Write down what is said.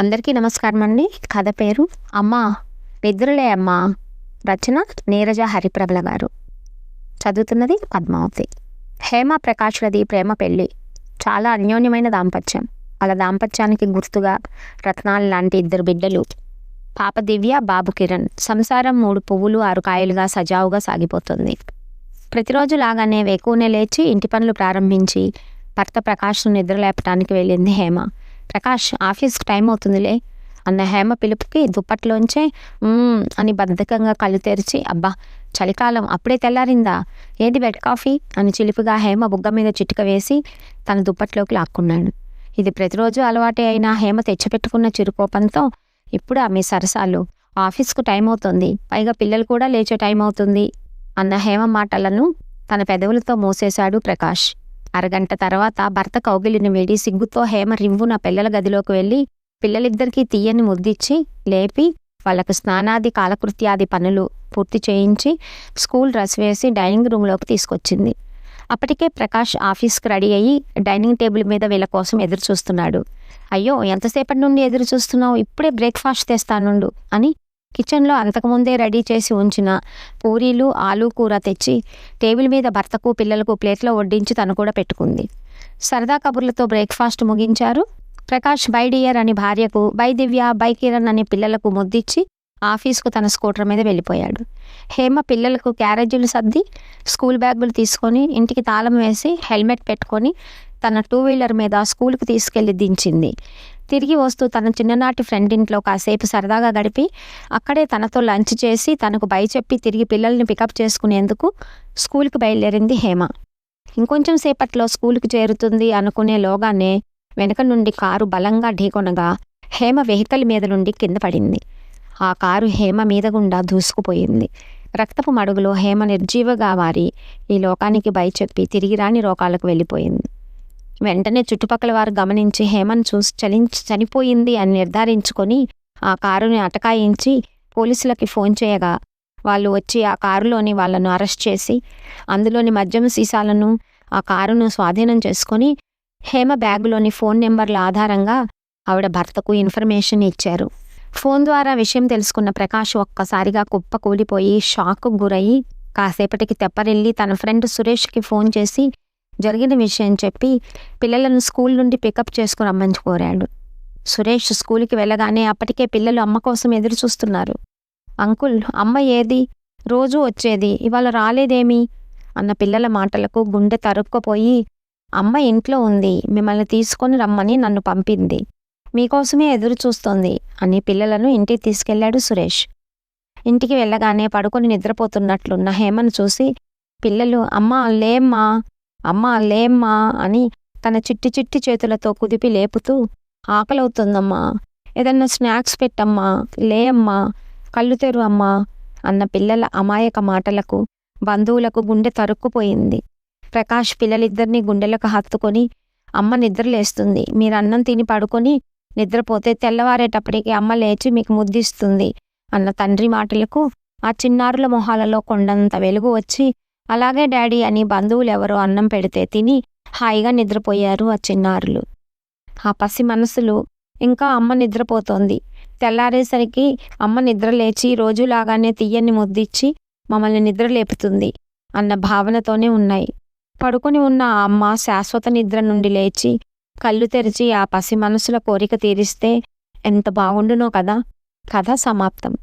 అందరికీ నమస్కారం అండి. కథ పేరు అమ్మా నిద్రలే అమ్మా. రచన నీరజ హరిప్రభల గారు. చదువుతున్నది పద్మావతి. హేమ ప్రకాష్లది ప్రేమ పెళ్ళి. చాలా అన్యోన్యమైన దాంపత్యం. వాళ్ళ దాంపత్యానికి గుర్తుగా రత్నాలు లాంటి ఇద్దరు బిడ్డలు పాప దివ్య బాబు కిరణ్ సంసారం మూడు పువ్వులు ఆరు కాయలుగా సజావుగా సాగిపోతుంది. ప్రతిరోజు లాగానే వేకువనే లేచి ఇంటి పనులు ప్రారంభించి భర్త ప్రకాష్ను నిద్రలేపటానికి వెళ్ళింది హేమ. ప్రకాష్ ఆఫీస్కి టైం అవుతుందిలే అన్న హేమ పిలుపుకి దుప్పట్లోంచే అని బద్ధకంగా కళ్ళు తెరిచి అబ్బా చలికాలం అప్పుడే తెల్లారిందా? ఏది బెడ్ కాఫీ? అని చిలిపిగా హేమ బుగ్గ మీద చిటిక వేసి తన దుప్పట్లోకి లాక్కున్నాడు. ఇది ప్రతిరోజు అలవాటే అయినా హేమ తెచ్చిపెట్టుకున్న చిరుకోపంతో ఇప్పుడు ఆమె సరసాలు? ఆఫీస్కు టైం అవుతుంది. పైగా పిల్లలు కూడా లేచే టైం అవుతుంది అన్న హేమ మాటలను తన పెదవులతో మూసేశాడు ప్రకాష్. అరగంట తర్వాత భర్త కౌగిలిని వేడి సిగ్గుతో హేమ రివ్వున పిల్లల గదిలోకి వెళ్ళి పిల్లలిద్దరికీ తీయని ముద్దిచ్చి లేపి వాళ్ళకు స్నానాది కాలకృత్యాది పనులు పూర్తి చేయించి స్కూల్ డ్రెస్ వేసి డైనింగ్ రూమ్లోకి తీసుకొచ్చింది. అప్పటికే ప్రకాష్ ఆఫీస్కి రెడీ అయ్యి డైనింగ్ టేబుల్ మీద వీళ్ళ కోసం ఎదురు చూస్తున్నాడు అయ్యో ఎంతసేపటి నుండి ఎదురు చూస్తున్నావు ఇప్పుడే బ్రేక్ఫాస్ట్ తెస్తానుండు అని కిచెన్లో అంతకుముందే రెడీ చేసి ఉంచిన పూరీలు ఆలు కూర తెచ్చి టేబుల్ మీద భర్తకు పిల్లలకు ప్లేట్లో వడ్డించి తను కూడా పెట్టుకుంది. సరదా కబుర్లతో బ్రేక్ఫాస్ట్ ముగించారు. ప్రకాష్ బై డియర్ అని భార్యకు బై దివ్య బై కిరణ్ అని పిల్లలకు ముద్దిచ్చి ఆఫీస్కు తన స్కూటర్ మీద వెళ్ళిపోయాడు. హేమ పిల్లలకు క్యారేజీలు సర్ది స్కూల్ బ్యాగులు తీసుకొని ఇంటికి తాళం వేసి హెల్మెట్ పెట్టుకొని తన టూ వీలర్ మీద స్కూల్కి తీసుకెళ్ళి దించింది. తిరిగి వస్తూ తన చిన్ననాటి ఫ్రెండ్ ఇంట్లో కాసేపు సరదాగా గడిపి అక్కడే తనతో లంచ్ చేసి తనకు బై చెప్పి తిరిగి పిల్లల్ని పికప్ చేసుకునేందుకు స్కూల్కి బయలుదేరింది హేమ. ఇంకొంచెం సేపట్లో స్కూల్కి చేరుతుంది అనుకునే లోగానే వెనక నుండి కారు బలంగా ఢీకొనగా హేమ వెహికల్ మీద నుండి కింద పడింది. ఆ కారు హేమ మీద గుండా దూసుకుపోయింది. రక్తపు మడుగులో హేమ నిర్జీవగా మారి ఈ లోకానికి బై చెప్పి తిరిగి రాని లోకాలకు వెళ్ళిపోయింది. వెంటనే చుట్టుపక్కల వారు గమనించి హేమను చూసి చలించి చనిపోయింది అని నిర్ధారించుకొని ఆ కారుని అటకాయించి పోలీసులకి ఫోన్ చేయగా వాళ్ళు వచ్చి ఆ కారులోని వాళ్ళను అరెస్ట్ చేసి అందులోని మద్యం సీసాలను ఆ కారును స్వాధీనం చేసుకొని హేమ బ్యాగులోని ఫోన్ నెంబర్ల ఆధారంగా ఆవిడ భర్తకు ఇన్ఫర్మేషన్ ఇచ్చారు. ఫోన్ ద్వారా విషయం తెలుసుకున్న ప్రకాష్ ఒక్కసారిగా కుప్ప కూలిపోయి షాక్కు గురయ్యి కాసేపటికి తెప్పరిల్లి తన ఫ్రెండ్ సురేష్కి ఫోన్ చేసి జరిగిన విషయం చెప్పి పిల్లలను స్కూల్ నుండి పికప్ చేసుకుని రమ్మని కోరాడు. సురేష్ స్కూల్కి వెళ్ళగానే అప్పటికే పిల్లలు అమ్మ కోసం ఎదురు చూస్తున్నారు. అంకుల్ అమ్మ ఏది? రోజూ వచ్చేది. ఇవాళ రాలేదేమి? అన్న పిల్లల మాటలకు గుండె తరుక్కుపోయి అమ్మ ఇంట్లో ఉంది. మిమ్మల్ని తీసుకొని రమ్మని నన్ను పంపింది. మీకోసమే ఎదురు చూస్తోంది అని పిల్లలను ఇంటికి తీసుకెళ్ళాడు సురేష్. ఇంటికి వెళ్ళగానే పడుకొని నిద్రపోతున్నట్లున్న హేమను చూసి పిల్లలు అమ్మా లేమ్మా అమ్మా లేమ్మా అని తన చిట్టి చిట్టి చేతులతో కుదిపి లేపుతూ ఆకలవుతుందమ్మా ఏదన్నా స్నాక్స్ పెట్టమ్మా లేయమ్మా కళ్ళు తెరు అమ్మా అన్న పిల్లల అమాయక మాటలకు బంధువులకు గుండె తరుక్కుపోయింది. ప్రకాష్ పిల్లలిద్దరినీ గుండెలకు హత్తుకొని అమ్మ నిద్రలేస్తుంది మీరు అన్నం తిని పడుకొని నిద్రపోతే తెల్లవారేటప్పటికి అమ్మ లేచి మీకు ముద్దిస్తుంది అన్న తండ్రి మాటలకు ఆ చిన్నారుల మొహాలలో కొండంత వెలుగు వచ్చి అలాగే డాడీ అని బంధువులు ఎవరో అన్నం పెడితే తిని హాయిగా నిద్రపోయారు ఆ చిన్నారులు. ఆ పసి మనసులు ఇంకా అమ్మ నిద్రపోతోంది. తెల్లారేసరికి అమ్మ నిద్ర లేచి రోజులాగానే తీయని ముద్దిచ్చి మమ్మల్ని నిద్ర లేపుతుంది అన్న భావనతోనే ఉన్నాయి. పడుకొని ఉన్న ఆ అమ్మ శాశ్వత నిద్ర నుండి లేచి కళ్ళు తెరిచి ఆ పసి మనసుల కోరిక తీరిస్తే ఎంత బాగుండునో కదా. కథ సమాప్తం.